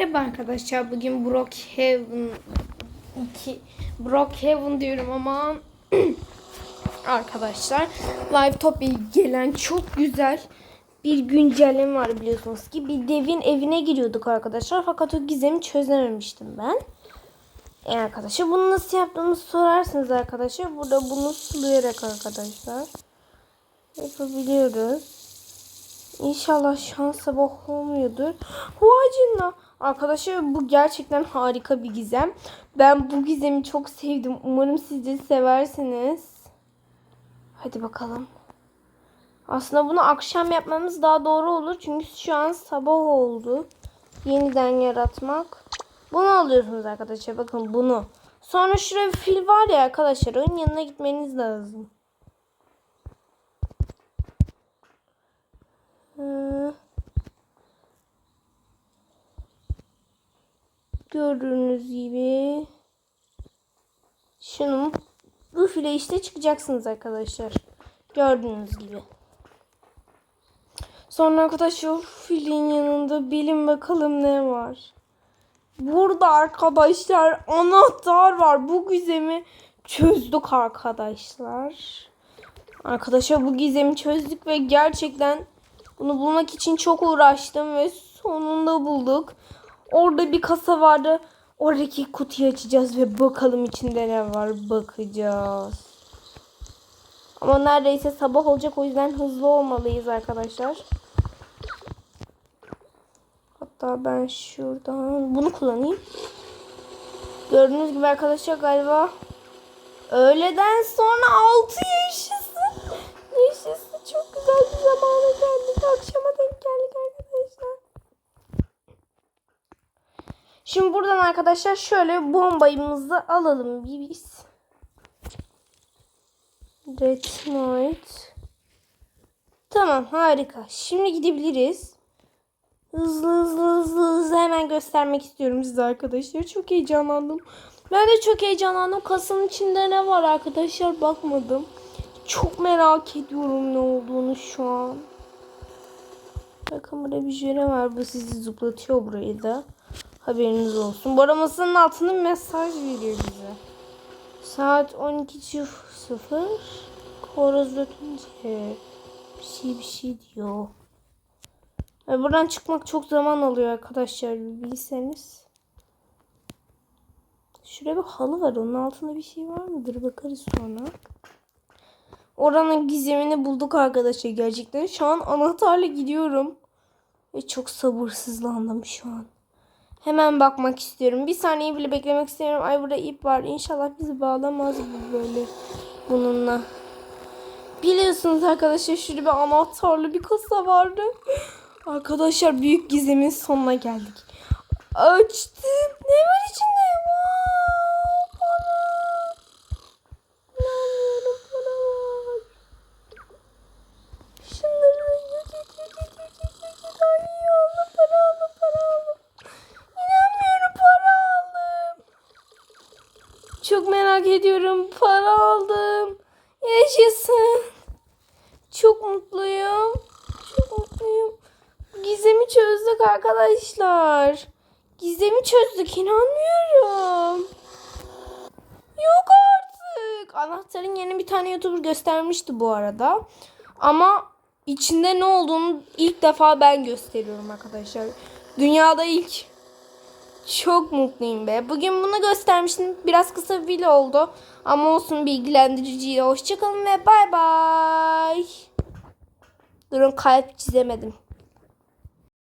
Merhaba arkadaşlar. Bugün Brookhaven 2 Brookhaven diyorum ama arkadaşlar Live Topia gelen çok güzel bir güncelleme var biliyorsunuz ki bir devin evine giriyorduk arkadaşlar fakat o gizemi çözememiştim ben. E arkadaşlar bunu nasıl yaptığımızı sorarsınız arkadaşlar. Burada bunu sulayarak arkadaşlar yapabiliyoruz. İnşallah şans sabah olmuyordur. Canına. Arkadaşlar bu gerçekten harika bir gizem. Ben bu gizemi çok sevdim. Umarım siz de seversiniz. Hadi bakalım. Aslında bunu akşam yapmamız daha doğru olur. Çünkü şu an sabah oldu. Yeniden yaratmak. Bunu alıyorsunuz arkadaşlar. Bakın bunu. Sonra şurada bir fil var ya arkadaşlar. Onun yanına gitmeniz lazım. Gördüğünüz gibi şunun bu işte çıkacaksınız arkadaşlar. Gördüğünüz gibi. Sonra arkadaşlar filin yanında bilin bakalım ne var. Burada arkadaşlar anahtar var. Bu gizemi çözdük arkadaşlar. Arkadaşlar bu gizemi çözdük ve gerçekten bunu bulmak için çok uğraştım ve sonunda bulduk. Orada bir kasa vardı. Oradaki kutuyu açacağız ve bakalım içinde ne var bakacağız. Ama neredeyse sabah olacak o yüzden hızlı olmalıyız arkadaşlar. Hatta ben şuradan bunu kullanayım. Gördüğünüz gibi arkadaşlar galiba öğleden sonra 6 yaşasın. Yaşasın çok güzel bir zamana geldik. Akşama denk geldik arkadaşlar. Şimdi buradan arkadaşlar şöyle bombayımızı alalım biz. Red Knight. Tamam harika. Şimdi gidebiliriz. Hızlı hızlı hızlı hızlı hemen göstermek istiyorum size arkadaşlar. Çok heyecanlandım. Ben de çok heyecanlandım. Kasanın içinde ne var arkadaşlar bakmadım. Çok merak ediyorum ne olduğunu şu an. Bakın burada bir jöle var. Bu sizi zıplatıyor burayı da. Haberiniz olsun. Arada masanın altında mesaj veriyor bize. Saat 12.00 Koroz ötünce bir şey bir şey diyor. Yani buradan çıkmak çok zaman alıyor arkadaşlar bilseniz. Şuraya bir halı var. Onun altında bir şey var mıdır? Bakarız sonra. Oranın gizemini bulduk arkadaşlar gerçekten. Şu an anahtarla gidiyorum. Ve çok sabırsızlandım şu an. Hemen bakmak istiyorum. Bir saniye bile beklemek istiyorum. Ay burada ip var. İnşallah bizi bağlamaz bu böyle bununla. Biliyorsunuz arkadaşlar şurada bir anahtarlı bir kasa vardı. Arkadaşlar büyük gizemin sonuna geldik. Açtım. Ne var içinde? Çok merak ediyorum. Para aldım. Yaşasın. Çok mutluyum. Çok mutluyum. Gizemi çözdük arkadaşlar. Gizemi çözdük inanmıyorum. Yok artık. Anahtarın yeni bir tane YouTuber göstermişti bu arada. Ama içinde ne olduğunu ilk defa ben gösteriyorum arkadaşlar. Dünyada ilk. Çok mutluyum be. Bugün bunu göstermiştim. Biraz kısa bir video oldu. Ama olsun bilgilendiriciydi. Hoşçakalın ve bay bay. Durun kalp çizemedim.